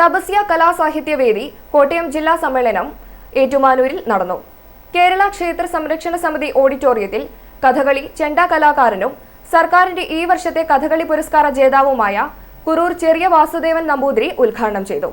തപസ്യ കലാസാഹിത്യവേദി കോട്ടയം ജില്ലാ സമ്മേളനം ഏറ്റുമാനൂരിൽ നടന്നു. കേരള ക്ഷേത്ര സംരക്ഷണ സമിതി ഓഡിറ്റോറിയത്തിൽ കഥകളി ചെണ്ട കലാകാരനും സർക്കാരിന്റെ ഈ വർഷത്തെ കഥകളി പുരസ്കാര ജേതാവുമായ കുറൂർ ചെറിയ വാസുദേവൻ നമ്പൂതിരി ഉദ്ഘാടനം ചെയ്തു.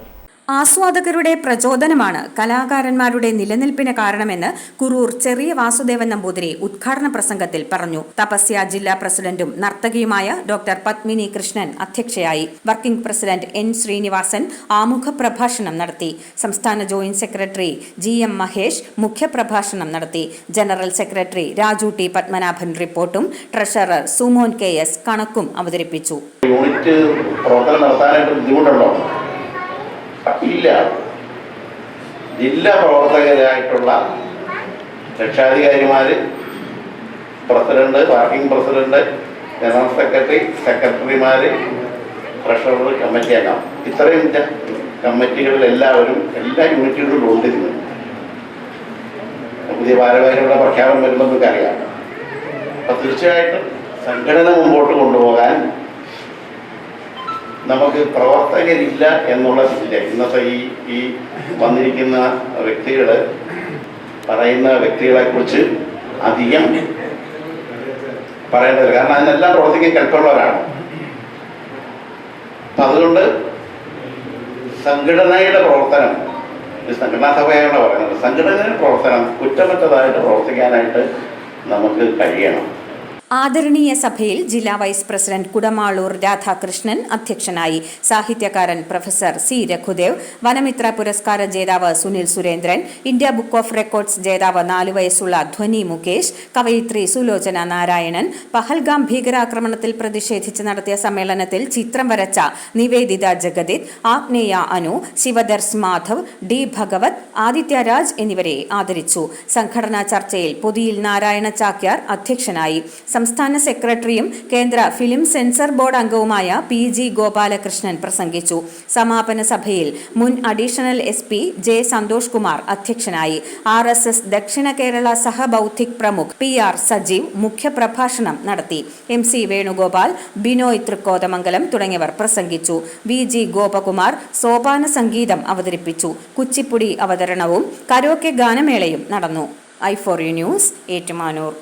ആസ്വാദകരുടെ പ്രചോദനമാണ് കലാകാരന്മാരുടെ നിലനിൽപ്പിന് കാരണമെന്ന് കുറൂർ ചെറിയ വാസുദേവൻ നമ്പൂതിരി ഉദ്ഘാടന പ്രസംഗത്തിൽ പറഞ്ഞു. തപസ്യ ജില്ലാ പ്രസിഡന്റും നർത്തകിയുമായ ഡോക്ടർ പത്മിനി കൃഷ്ണൻ അധ്യക്ഷയായി. Working president N. ശ്രീനിവാസൻ ആമുഖ പ്രഭാഷണം നടത്തി. സംസ്ഥാന joint secretary G. M. Mahesh മുഖ്യപ്രഭാഷണം നടത്തി. General secretary Raju T. Padmanabhan റിപ്പോർട്ടും ട്രഷറർ സുമോൻ കെ. എസ്. കണക്കും അവതരിപ്പിച്ചു. യൂണിറ്റ് പ്രവർത്തനം നടത്താനായിട്ട് ബുദ്ധിമുട്ടുണ്ടോ? ഇല്ല. ജില്ലാ പ്രവർത്തകരായിട്ടുള്ള രക്ഷാധികാരിമാര് president working president general secretary സെക്രട്ടറിമാര് treasurer committee അംഗം ഇത്രയും കമ്മിറ്റികളിൽ എല്ലാവരും എല്ലാ യൂണിറ്റുകളിലും ഉണ്ടിരുന്നു. പുതിയ ഭാരവാഹികളുടെ പ്രഖ്യാപനം വരുമ്പോൾ നമുക്കറിയാം അപ്പൊ തീർച്ചയായിട്ടും സംഘടന മുമ്പോട്ട് കൊണ്ടുപോകാൻ നമുക്ക് പ്രവർത്തകരില്ല എന്നുള്ളതില്ല ഇന്നത്തെ ഈ ഈ വന്നിരിക്കുന്ന വ്യക്തികൾ പറയുന്ന വ്യക്തികളെ കുറിച്ച് അധികം പറയേണ്ടതില്ല കാരണം അതിനെല്ലാം പ്രവർത്തിക്കാൻ കൽപ്പുള്ളവരാണ്. അപ്പൊ അതുകൊണ്ട് സംഘടനയുടെ പ്രവർത്തനം സംഘടനാ സഭയാണ് പറയുന്നത് സംഘടനയുടെ പ്രവർത്തനം കുറ്റമറ്റതായിട്ട് പ്രവർത്തിക്കാനായിട്ട് നമുക്ക് കഴിയണം. ആദരണീയ സഭയിൽ ജില്ലാ വൈസ് പ്രസിഡന്റ് കുടമാളൂർ രാധാകൃഷ്ണൻ അധ്യക്ഷനായി സാഹിത്യകാരൻ പ്രൊഫസർ സി രഘുദേവ് വനമിത്ര പുരസ്കാര ജേതാവ് Sunil Surendran India book of records ജേതാവ് നാലു വയസ്സുള്ള ധ്വനി മുകേഷ് കവയിത്രി സുലോചന നാരായണൻ പഹൽഗാം ഭീകരാക്രമണത്തിൽ പ്രതിഷേധിച്ച് നടത്തിയ സമ്മേളനത്തിൽ ചിത്രം വരച്ച നിവേദിത ജഗദിത് ആഗ്നേയ അനു ശിവദർസ് മാധവ് ഡി ഭഗവത് ആദിത്യരാജ് എന്നിവരെ ആദരിച്ചു. സംഘടനാ ചർച്ചയിൽ പൊതിയിൽ നാരായണ ചാക്യാർ അധ്യക്ഷനായി. സംസ്ഥാന സെക്രട്ടറിയും കേന്ദ്ര ഫിലിം സെൻസർ ബോർഡ് അംഗവുമായ പി ജി ഗോപാലകൃഷ്ണൻ പ്രസംഗിച്ചു. സമാപന സഭയിൽ മുൻ additional S P J Santhosh Kumar അധ്യക്ഷനായി. ആർ എസ് എസ് ദക്ഷിണ കേരള സഹബൌദ്ധിക് പ്രമുഖ് പി ആർ സജീവ് മുഖ്യപ്രഭാഷണം നടത്തി. എം സി വേണുഗോപാൽ ബിനോയ് തൃക്കോതമംഗലം തുടങ്ങിയവർ പ്രസംഗിച്ചു. വി ജി ഗോപകുമാർ സോപാന സംഗീതം അവതരിപ്പിച്ചു. കുച്ചിപ്പുടി അവതരണവും കരോക്കെ ഗാനമേളയും നടന്നു. I four U news Ettumanoor.